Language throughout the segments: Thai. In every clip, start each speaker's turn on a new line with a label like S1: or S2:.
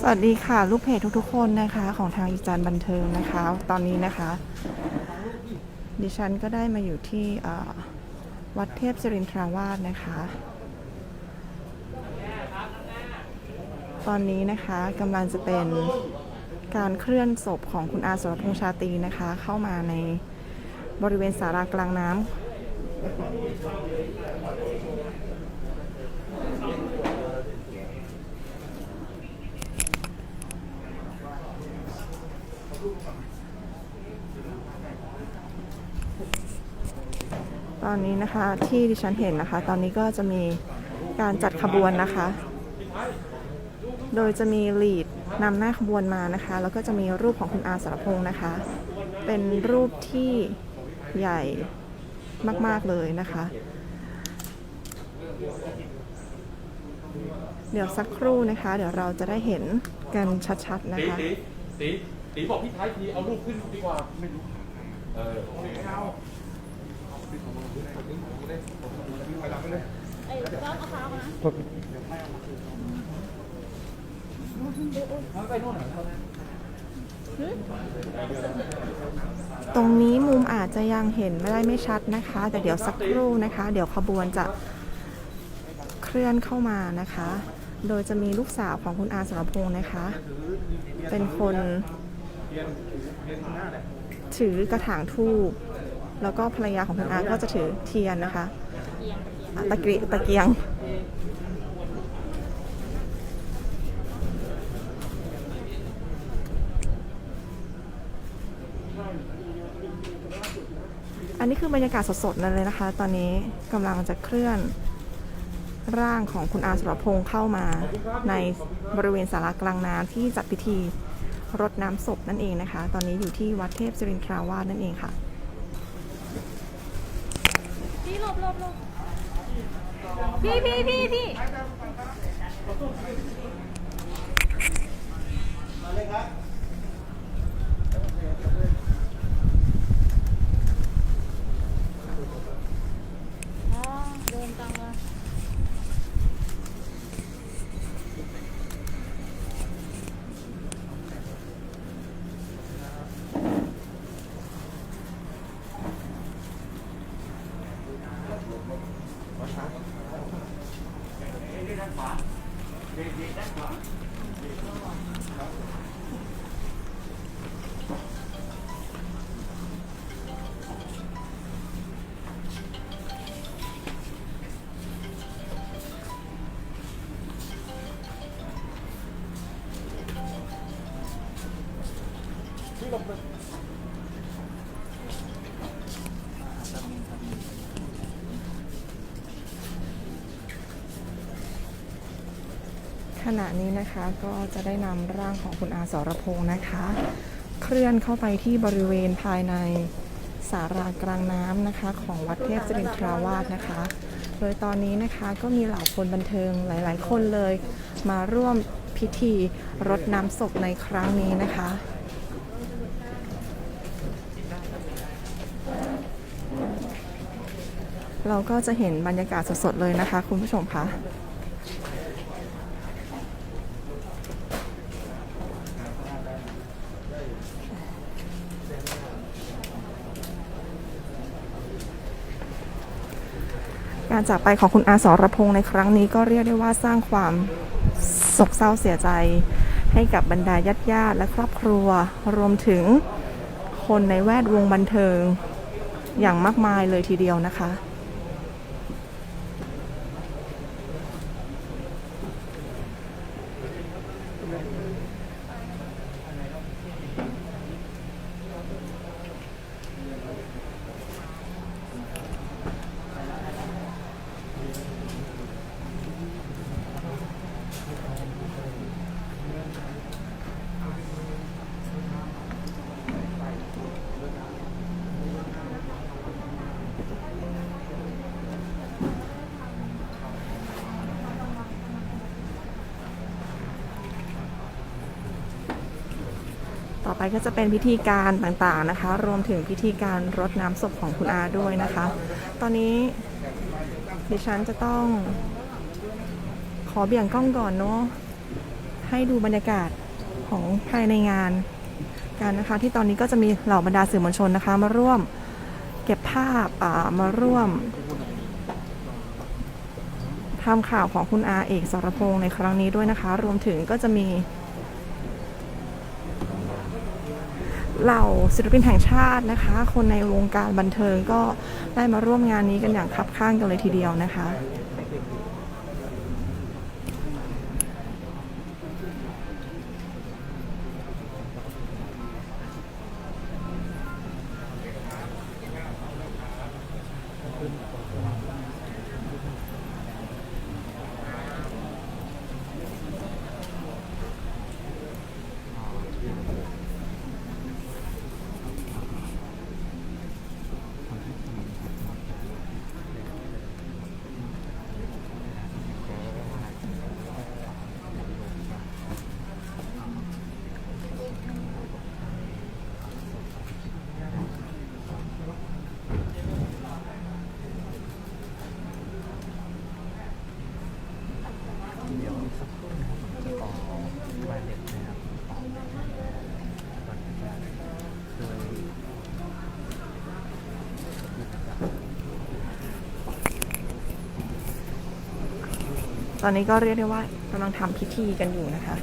S1: สวัสดีค่ะ ลูกเพจทุกๆคนนะคะ ของทางอีจันบันเทิงนะคะ ตอนนี้นะคะ ดิฉันก็ได้มาอยู่ที่วัดเทพสิรินทราวาสนะคะ ตอนนี้นะคะกำลังจะเป็นการเคลื่อนศพของคุณอาสรพงษ์ชาตีนะคะ เข้ามาในบริเวณสารากลางน้ำ อนนี้นะคะที่ดิฉันเห็นนะคะ ตอนนี้ก็จะมีการจัดขบวนนะคะ โดยจะมีลีดนำหน้าขบวนมานะคะ แล้วก็จะมีรูปของคุณอาสารพงษ์นะคะ เป็นรูปที่ใหญ่มาก ๆ เลยนะคะ เดี๋ยวสักครู่นะคะ เดี๋ยวเราจะได้เห็นกันชัด ๆ นะคะ
S2: ตีตีตีบอกพี่ท้ายทีเอารูปขึ้นดีกว่าไม่รู้เออ
S3: ไอ้ก้าวเอาเท้ามานะ
S1: ตรงนี้มุมอาจจะยังเห็นไม่ได้ไม่ชัดนะคะ แต่เดี๋ยวสักครู่นะคะ เดี๋ยวขบวนจะเคลื่อนเข้ามานะคะ โดยจะมีลูกสาวของคุณอาสรพงษ์นะคะ เป็นคนถือกระถางทูบ แล้วก็ภรรยาของคุณอาก็จะถือเทียนนะคะตะเกียตะเกียง อันนี้คือบรรยากาศสดๆนั่นเลยนะคะ ตอนนี้กำลังจะเคลื่อนร่างของคุณอาสุรพงษ์เข้ามาในบริเวณสารากลางน้ำที่จัดพิธีรดน้ำศพนั่นเองนะคะ ตอนนี้อยู่ที่วัดเทพศิรินทราวาสนั่นเองค่ะ
S3: พี่หลบหลบหลบพี่พี่พี่พี่อ๋
S1: ขณะนี้นะคะก็จะได้นำร่างของคุณอาสรพงษ์นะคะ เคลื่อนเข้าไปที่บริเวณภายในสารากลางน้ำนะคะ ของวัดเทพศิรินทราวาสนะคะ โดยตอนนี้นะคะก็มีเหล่าคนบันเทิงหลาย ๆ คนเลย มาร่วมพิธีรดน้ำศพในครั้งนี้นะคะ เราก็จะเห็นบรรยากาศสดๆเลยนะคะ คุณผู้ชมคะการจากไปของคุณอาสรพงษ์ในครั้งนี้ก็เรียกได้ว่าสร้างความโศกเศร้าเสียใจ ให้กับบรรดาญาติญาติและครอบครัว รวมถึงคนในแวดวงบันเทิงอย่างมากมายเลยทีเดียวนะคะ ก็จะเป็นพิธีการต่างๆนะคะ รวมถึงพิธีการรดน้ำศพของคุณอาด้วยนะคะ ตอนนี้ดิฉันจะต้องขอเบี่ยงกล้องก่อนเนาะให้ดูบรรยากาศของภายในงานกันนะคะ ที่ตอนนี้ก็จะมีเหล่าบรรดาสื่อมวลชนนะคะ มาร่วมเก็บภาพามาร่วมทำข่าวของคุณอาเอกสรพงษ์ในครั้งนี้ด้วยนะคะ รวมถึงก็จะมี เหล่าศิลปินแห่งชาตินะคะ คนในวงการบันเทิงก็ได้มาร่วมงานนี้กันอย่างคับข้างกันเลยทีเดียวนะคะ ตอนนี้ก็เรียกได้ว่ากำลังทำพิธีกันอยู่นะคะ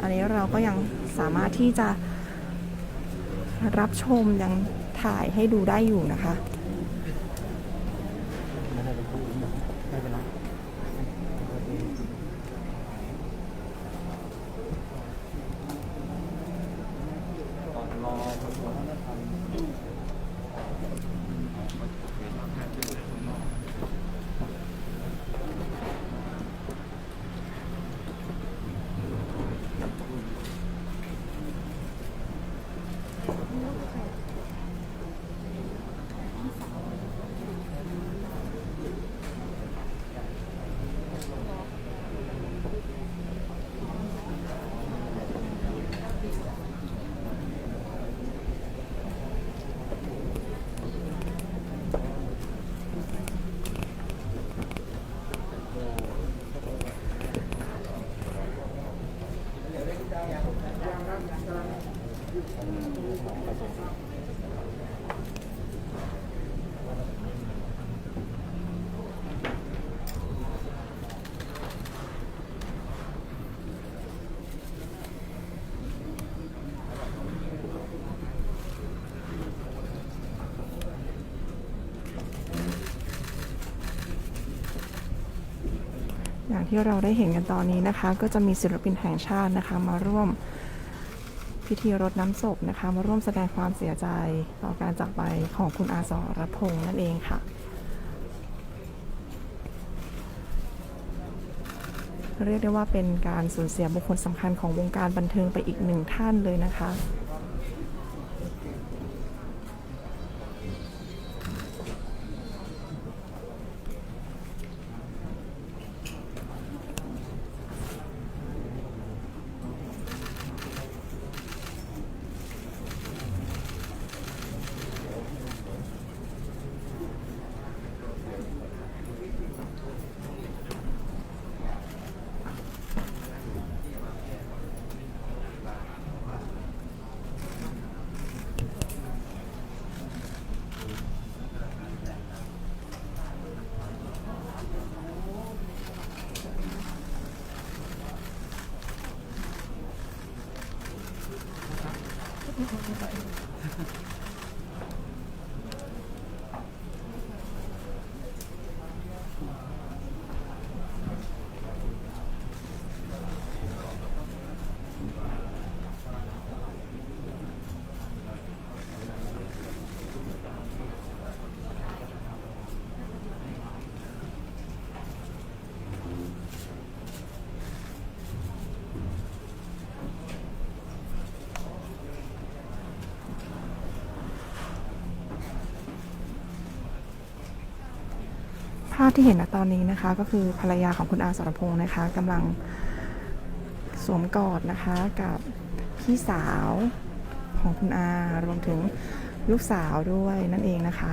S1: อันนี้เราก็ยังสามารถที่จะรับชมยังถ่ายให้ดูได้อยู่นะคะ อย่างที่เราได้เห็นกันตอนนี้นะคะ ก็จะมีศิลปินแห่งชาตินะคะ มาร่วมพิธีรดน้ำศพนะคะ มาร่วมแสดงความเสียใจต่อการจากไปของคุณอาสรพงษ์นั่นเองค่ะ เรียกได้ว่าเป็นการสูญเสียบุคคลสำคัญของวงการบันเทิงไปอีกหนึ่งท่านเลยนะคะ Thank you. ภาพที่เห็นณตอนนี้นะคะก็คือภรรยาของคุณอาสรพงศ์นะคะกำลังสวมกอดนะคะกับพี่สาวของคุณอา รวมถึงลูกสาวด้วยนั่นเองนะคะ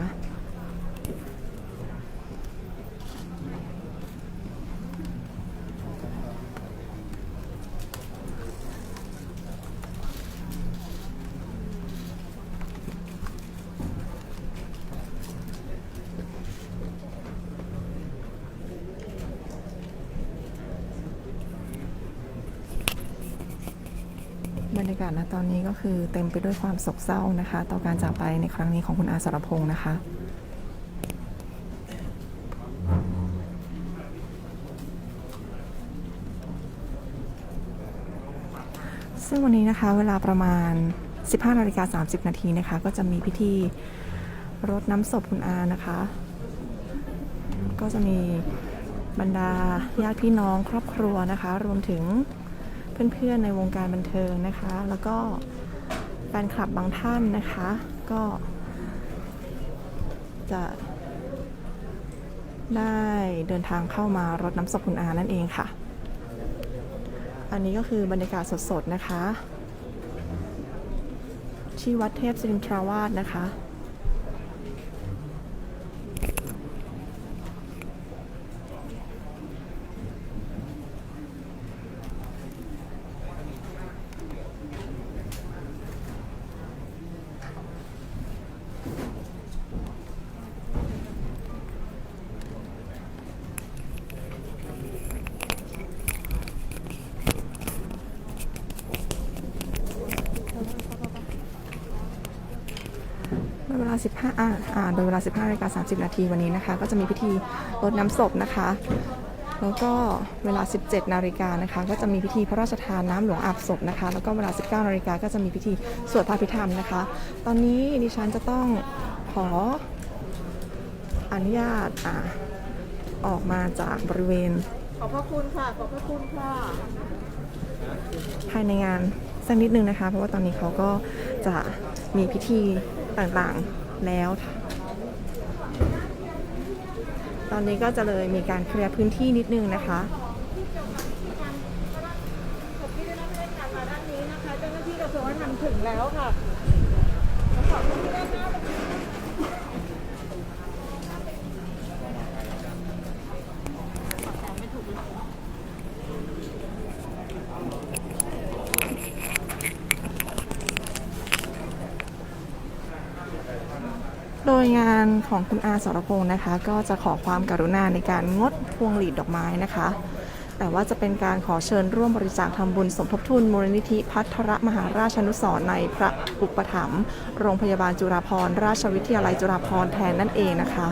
S1: าศณตอนนี้ก็คือเต็มไปด้วยความโศกเศร้านะคะ ต่อการจากไปในครั้งนี้ของคุณอาสรพงศ์นะคะซึ่งวันนี้นะคะเวลาประมาณ 15นาฬิกา30 นาทีนะคะ ก็จะมีพิธีรดน้ำศพคุณอานะคะ ก็จะมีบรรดาญาติพี่น้องครอบครัวนะคะ รวมถึง เพื่อนๆในวงการบันเทิงนะคะ แล้วก็แฟนคลับบางท่านนะคะ ก็ จะ ได้เดินทางเข้ามารดน้ำศพคุณอานั่นเองค่ะ อันนี้ก็คือบรรยากาศสดๆนะคะ ที่วัดเทพศิรินทราวาสนะคะา 15อ่าอ่าโดยเวลา 15นาฬิกา30 นาทีวันนี้นะคะ ก็จะมีพิธีรดน้ำศพนะคะ แล้วก็เวลา 17 นาฬิกานะคะ ก็จะมีพิธีพระราชทานน้ำหลวงอาบศพนะคะ แล้วก็เวลา 19 นาฬิกาก็จะมีพิธีสวดพระพิธรรมนะคะ ตอนนี้ดิฉันจะต้องขออนุญาตอ่าออกมาจากบริเวณ
S4: ขอบพระคุณค่ะ ขอบพระคุณค่ะ
S1: ภายในงานสักนิดนึงนะคะ เพราะว่าตอนนี้เขาก็จะมีพิธีต่างๆ แล้ว ตอนนี้ก็จะเลยมีการเคลียร์พื้นที่นิดนึงนะคะ
S4: ที่ด้รับเล่นกานนี้นะคะเจ้าหน้าที่กระทรวงวัฒนธรรมถึงแล้วค่ะขอบคุณที่ด้านหน้า
S1: โดยงานของคุณอาสรพงศ์นะคะ ก็จะขอความกรุณาในการงดพวงหลีดดอกไม้นะคะ แต่ว่าจะเป็นการขอเชิญร่วมบริจาคทำบุญสมทบทุนมูลนิธิพัทรมหาราชนุสรในพระอุปถัมภ์โรงพยาบาลจุฬาภรณราชวิทยาลัยจุฬาภรณ์แทนนั่นเองนะคะ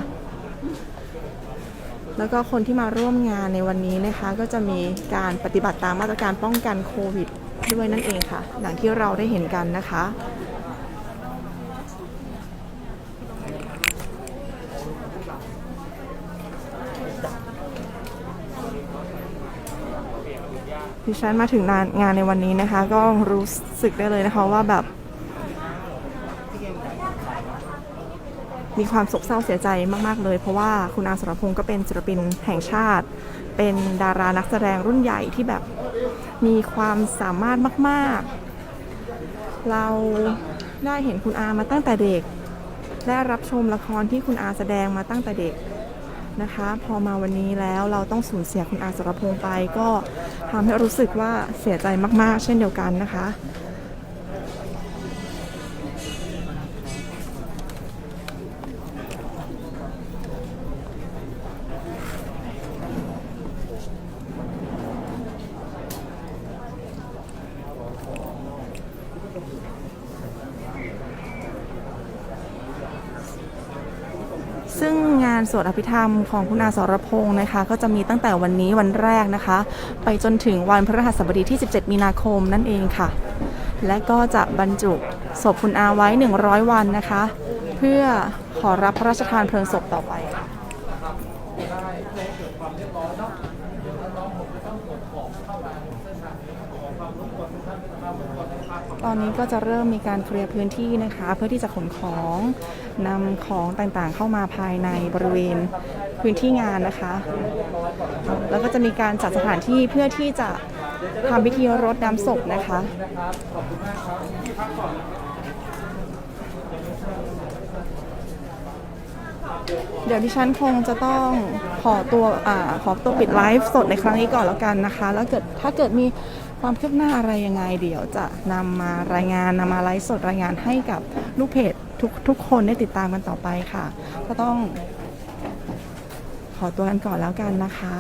S1: แล้วก็คนที่มาร่วมงานในวันนี้นะคะ ก็จะมีการปฏิบัติตามมาตรการป้องกันโควิดด้วยนั่นเองค่ะอย่างที่เราได้เห็นกันนะคะ ดิฉันมาถึงงานงานในวันนี้นะคะ ก็รู้สึกได้เลยนะคะว่าแบบ มีความโศกเศร้าเสียใจมาก ๆ เลย เพราะว่าคุณอาสรพงศ์ก็เป็นศิลปินแห่งชาติ เป็นดารานักแสดงรุ่นใหญ่ที่แบบมีความสามารถมาก ๆ เราได้เห็นคุณอามาตั้งแต่เด็ก ได้รับชมละครที่คุณอาแสดงมาตั้งแต่เด็ก นะคะ พอมาวันนี้แล้วเราต้องสูญเสียคุณอาสรพงษ์ไป ก็ทำให้รู้สึกว่าเสียใจมากๆ เช่นเดียวกันนะคะ ซึ่งงานสวดอภิธรรมของคุณอาสรพงศ์นะคะ ก็จะมีตั้งแต่วันนี้วันแรกนะคะ ไปจนถึงวันพฤหัสบดีที่ 17 มีนาคมนั่นเองค่ะ และก็จะบรรจุศพคุณอาไว้ 100 วันนะคะ เพื่อขอรับพระราชทานเพลิงศพต่อไปค่ะตอ ตอนนี้ก็จะเริ่มมีการเคลียร์พื้นที่นะคะ เพื่อที่จะขนของนำของต่างๆ เข้ามาภายในบริเวณพื้นที่งานนะคะ แล้วก็จะมีการจัดสถานที่เพื่อที่จะทำพิธีรดน้ำศพนะคะเดี๋ยวดิฉันคงจะต้องขอตัวอขอตัวปิดไลฟ์สดในครั้งนี้ก่อนแล้วกันนะคะ แล้วเกิดถ้าเกิดมี ความคืบหน้าอะไรยังไงเดี๋ยวจะนำมารายงานนำมาไลฟ์สดรายงานให้กับลูกเพจทุกทุกคนได้ติดตามกันต่อไปค่ะ ก็ต้องขอตัวกันก่อนแล้วกันนะคะ